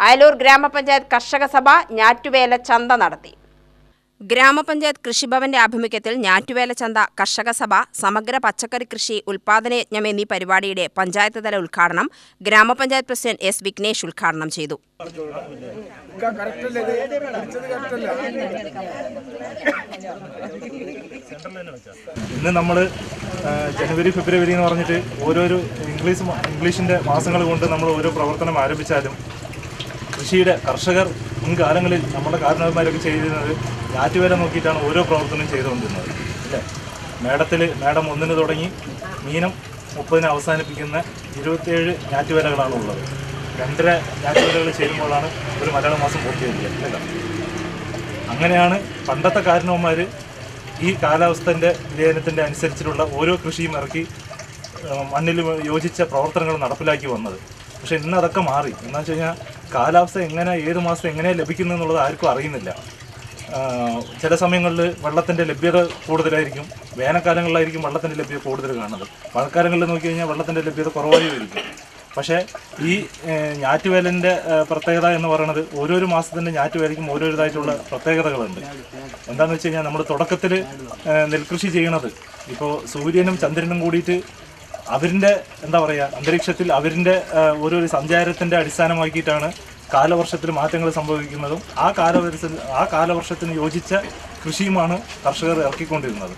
അയലൂർ ഗ്രാമപഞ്ചായത്ത് കർഷക സഭ ഞാറ്റുവേല ചന്ത നടത്തി. ഗ്രാമപഞ്ചായത്ത് കൃഷിഭവന്റെ ആഭിമുഖ്യത്തിൽ ഞാറ്റുവേല ചന്ത കർഷക സഭ സമഗ്ര പച്ചക്കറി കൃഷി ഉൽപാദനയജ്ഞം എന്നീ പരിപാടിയുടെ പഞ്ചായത്ത് തല ഉദ്ഘാടനം ഗ്രാമപഞ്ചായത്ത് പ്രസിഡന്റ് എസ് വിഘ്നേഷ് ഉദ്ഘാടനം ചെയ്തു. ഇന്ന് നമ്മൾ ജനുവരി ഫെബ്രുവരി എന്ന് പറഞ്ഞിട്ട് ഓരോരോ ഇംഗ്ലീഷ് ഇംഗ്ലീഷിന്റെ ഇംഗ്ലീഷിന്റെ മാസങ്ങൾ കൊണ്ട് നമ്മൾ ഓരോ പ്രവർത്തനം ആരംഭിച്ചാലും കൃഷിയുടെ കർഷകർ മുൻകാലങ്ങളിൽ നമ്മുടെ കാരണവന്മാരൊക്കെ ചെയ്തിരുന്നത് ഞാറ്റുവേല നോക്കിയിട്ടാണ് ഓരോ പ്രവർത്തനവും ചെയ്തുകൊണ്ടിരുന്നത്. അല്ലേ? മേടത്തിൽ മേടം ഒന്നിന് തുടങ്ങി മീനം മുപ്പതിന് അവസാനിപ്പിക്കുന്ന ഇരുപത്തിയേഴ് ഞാറ്റുവേലകളാണ് ഉള്ളത്. രണ്ടര ഞാറ്റുവേലകൾ ചേരുമ്പോഴാണ് ഒരു മലയാള മാസം പൂർത്തിയാക്കുക അല്ലേ? അങ്ങനെയാണ് പണ്ടത്തെ കാരണവന്മാർ ഈ കാലാവസ്ഥന്റെ വ്യതിയാനത്തിന്റെ അനുസരിച്ചിട്ടുള്ള ഓരോ കൃഷിയും ഇറക്കി മണ്ണിൽ യോജിച്ച പ്രവർത്തനങ്ങൾ നടപ്പിലാക്കി വന്നത്. പക്ഷേ ഇന്ന് അതൊക്കെ മാറി. എന്താണെന്ന് വെച്ച് കഴിഞ്ഞാൽ കാലാവസ്ഥ എങ്ങനെ ഏത് മാസം എങ്ങനെ ലഭിക്കുന്നു എന്നുള്ളത് ആർക്കും അറിയുന്നില്ല. ചില സമയങ്ങളിൽ വെള്ളത്തിന്റെ ലഭ്യത കൂടുതലായിരിക്കും. വേനൽക്കാലങ്ങളിലായിരിക്കും വെള്ളത്തിന്റെ ലഭ്യത കൂടുതൽ കാണുന്നത്. മഴക്കാലങ്ങളിൽ നോക്കി കഴിഞ്ഞാൽ വെള്ളത്തിന്റെ ലഭ്യത കുറവായിരിക്കും. പക്ഷേ ഈ ഞാറ്റുവേലന്റെ പ്രത്യേകത എന്ന് പറയുന്നത് ഓരോരോ മാസത്തിന്റെ ഞാറ്റുവേലയ്ക്കും ഓരോരുതായിട്ടുള്ള പ്രത്യേകതകളുണ്ട്. എന്താണെന്ന് വെച്ച് കഴിഞ്ഞാൽ നമ്മൾ തുടക്കത്തിൽ നെൽകൃഷി ചെയ്യണത്. ഇപ്പോൾ സൂര്യനും ചന്ദ്രനും കൂടിയിട്ട് അവരിന്റെ എന്താ പറയുക അന്തരീക്ഷത്തിൽ അവരിന്റെ ഓരോരു ഓരോ സഞ്ചാരത്തിന്റെ അടിസ്ഥാനമാക്കിയിട്ടാണ് കാലവർഷത്തിൽ മാറ്റങ്ങൾ സംഭവിക്കുന്നതും ആ കാലവർഷ ആ കാലവർഷത്തിന് യോജിച്ച കൃഷിയുമാണ് കർഷകർ ഇറക്കിക്കൊണ്ടിരുന്നത്.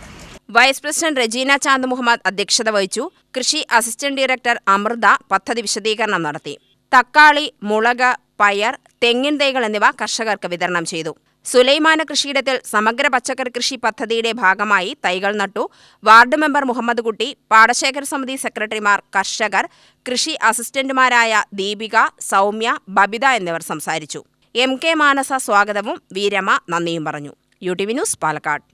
വൈസ് പ്രസിഡന്റ് റജീന ചാന്ദ് മുഹമ്മദ് അധ്യക്ഷത വഹിച്ചു. കൃഷി അസിസ്റ്റന്റ് ഡയറക്ടർ അമൃത പദ്ധതി വിശദീകരണം നടത്തി. തക്കാളി മുളക് പയർ തെങ്ങിൻ തൈകൾ എന്നിവ കർഷകർക്ക് വിതരണം ചെയ്തു. സുലൈമാന കൃഷിയിടത്തിൽ സമഗ്ര പച്ചക്കറി കൃഷി പദ്ധതിയുടെ ഭാഗമായി തൈകൾ നട്ടു. വാർഡ് മെമ്പർ മുഹമ്മദ് കുട്ടി പാടശേഖര സമിതി സെക്രട്ടറിമാർ കർഷകർ കൃഷി അസിസ്റ്റന്റുമാരായ ദീപിക സൗമ്യ ബബിത എന്നിവർ സംസാരിച്ചു. എം കെ മാനസ സ്വാഗതവും വീരമ നന്ദിയും പറഞ്ഞു. U T V news Palakkad.